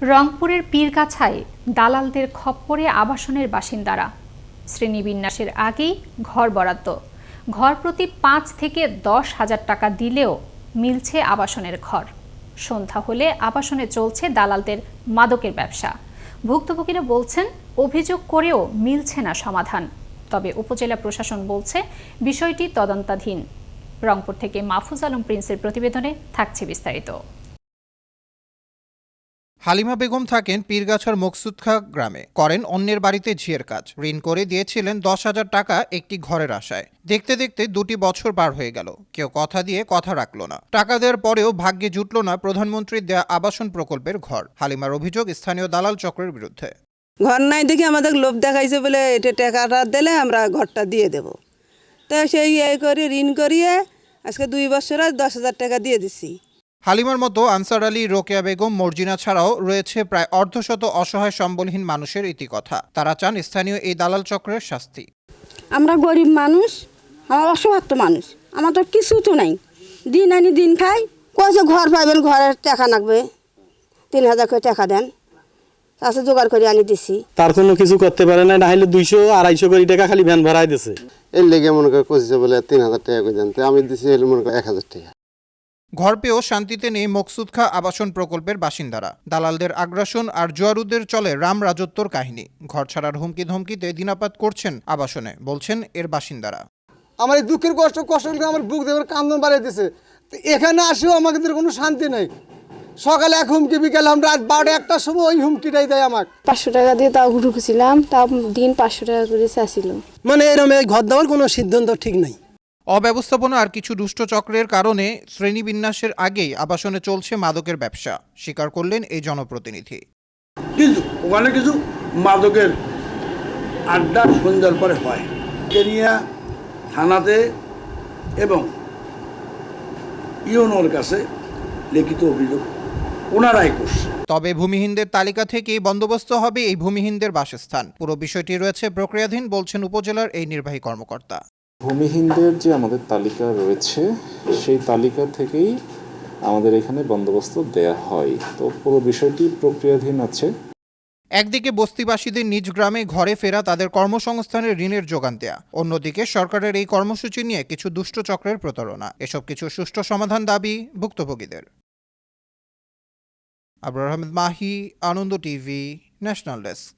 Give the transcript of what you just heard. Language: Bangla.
রংপুরের পীরগাছায় দালালদের খপ্পরে আবাসনের বাসিন্দারা। শ্রেণীবিন্যাসের আগেই ঘর বরাদ্দ। ঘর প্রতি পাঁচ থেকে দশ হাজার টাকা দিলেও মিলছে আবাসনের ঘর। সন্ধ্যা হলে আবাসনে চলছে দালালদের মাদকের ব্যবসা। ভুক্তভোগীরা বলছেন, অভিযোগ করেও মিলছে না সমাধান। তবে উপজেলা প্রশাসন বলছে, বিষয়টি তদন্তাধীন। রংপুর থেকে মাহফুজ আলম প্রিন্সের প্রতিবেদনে থাকছে বিস্তারিত। হালিমা বেগম থাকেন পীরগাছার মকসুদখা গ্রামে। করেন অন্যের বাড়িতে ঝিয়ের কাজ। ঋণ করে দিয়েছিলেন দশ হাজার টাকা একটি ঘরের আশায়। দেখতে দেখতে দুটি বছর পার হয়ে গেল। কেউ কথা দিয়ে কথা রাখল না। টাকা দেওয়ার পরেও ভাগ্যে জুটল না প্রধানমন্ত্রীর দেয়া আবাসন প্রকল্পের ঘর। হালিমার অভিযোগ, স্থানীয় দালাল চক্রের বিরুদ্ধে। ঘর নাই দেখে আমাদের লোভ দেখাইছে বলে এটা টাকাটা দিলে আমরা ঘরটা দিয়ে দেব। তো সেই এই করে ঋণ করিয়ে আজকে দুই বছর দশ হাজার টাকা দিয়ে দিছি। হালিমার মতো আনসার আলী রোকেয়া বেগম মর্জিনা ছাড়াও রয়েছে প্রায় অর্ধশত অসহায় সম্বলহীন মানুষের ইতিকথা। তারা চান স্থানীয় এই দালাল চক্রের শাস্তি। আমরা গরিব মানুষ আমার অসহার্থ মানুষ আমার তো কিছু তো নাই। দিন আনি দিন খাই কয়েছে ঘর পাইবেন ঘরের টাকা লাগবে তিন হাজার করে টাকা দেন তাছে জোগাড় করে আনি দিছি। তার জন্য কিছু করতে পারে না না হলে দুইশো আড়াইশো কোটি টাকা খালি ভ্যান ভাড়াই দিছে। এর লেগে মনে করে কষিছে বলে তিন হাজার টাকা করে দেন আমি দিছি হলে মনে করে এক হাজার টাকা। ঘর পেয়েও শান্তিতে নেই মকসুদ খা আবাসন প্রকল্পের বাসিন্দারা। দালালদের আগ্রাসন আর জোয়ারুদের চলে রাম রাজত্বর কাহিনী। ঘর ছাড়ার হুমকি ধমকিতে দিনাপাত করছেন আবাসনে বলছেন এর বাসিন্দারা। আমার এই দুঃখের কষ্ট কষ্টগুলো আমার বুক দেবের কান্দন বাড়িয়ে দিছে। তো এখানে আসেও আমাদের কোনো শান্তি নেই। সকালে এক হুমকি বিকেলে আমরা রাত বারোটা একটার সময় ওই হুমকিটাই দেয় আমার পাঁচশো টাকা দিয়ে তাও ঢুকেছিলাম তাও দিন পাঁচশো টাকা করে চাচ্ছিল মানে এরকম এই ঘর দেওয়ার কোনো সিদ্ধান্ত ঠিক নাই। অব্যবস্থাপনা আর কিছু দুষ্ট চক্রের কারণে শ্রেণীবিন্যাসের আগেই আবাসনে চলছে মাদকের ব্যবসা স্বীকার করলেন এই জনপ্রতিনিধি। কিন্তু ওখানে কিছু মাদকের আড্ডা সন্ধ্যার পরে হয়। কেনিয়া থানাতে এবং ইউনোর কাছে লিখিত অভিযোগ ওনারাই করছে। তবে ভূমিহীনদের তালিকা থেকেই বন্দোবস্ত হবে এই ভূমিহীনদের বাসস্থান। পুরো বিষয়টি রয়েছে প্রক্রিয়াধীন বলছেন উপজেলার এই নির্বাহী কর্মকর্তা। ভূমিহীনদের যে আমাদের তালিকা রয়েছে, সেই তালিকা থেকেই আমাদের এখানে বন্দোবস্ত দেয়া হয়। তো পুরো বিষয়টি প্রক্রিয়াধীন আছে। একদিকে বস্তিবাসীদের নিজ গ্রামে ঘরে ফেরা তাদের কর্মসংস্থানের ঋণের যোগান দেয়া, অন্যদিকে সরকারের এই কর্মসূচি নিয়ে কিছু দুষ্ট চক্রের প্রতারণা। এসব কিছু সুষ্ঠু সমাধান দাবি ভুক্তভোগীদের। Abrar Ahmed Mahi, Ananda TV, national desk.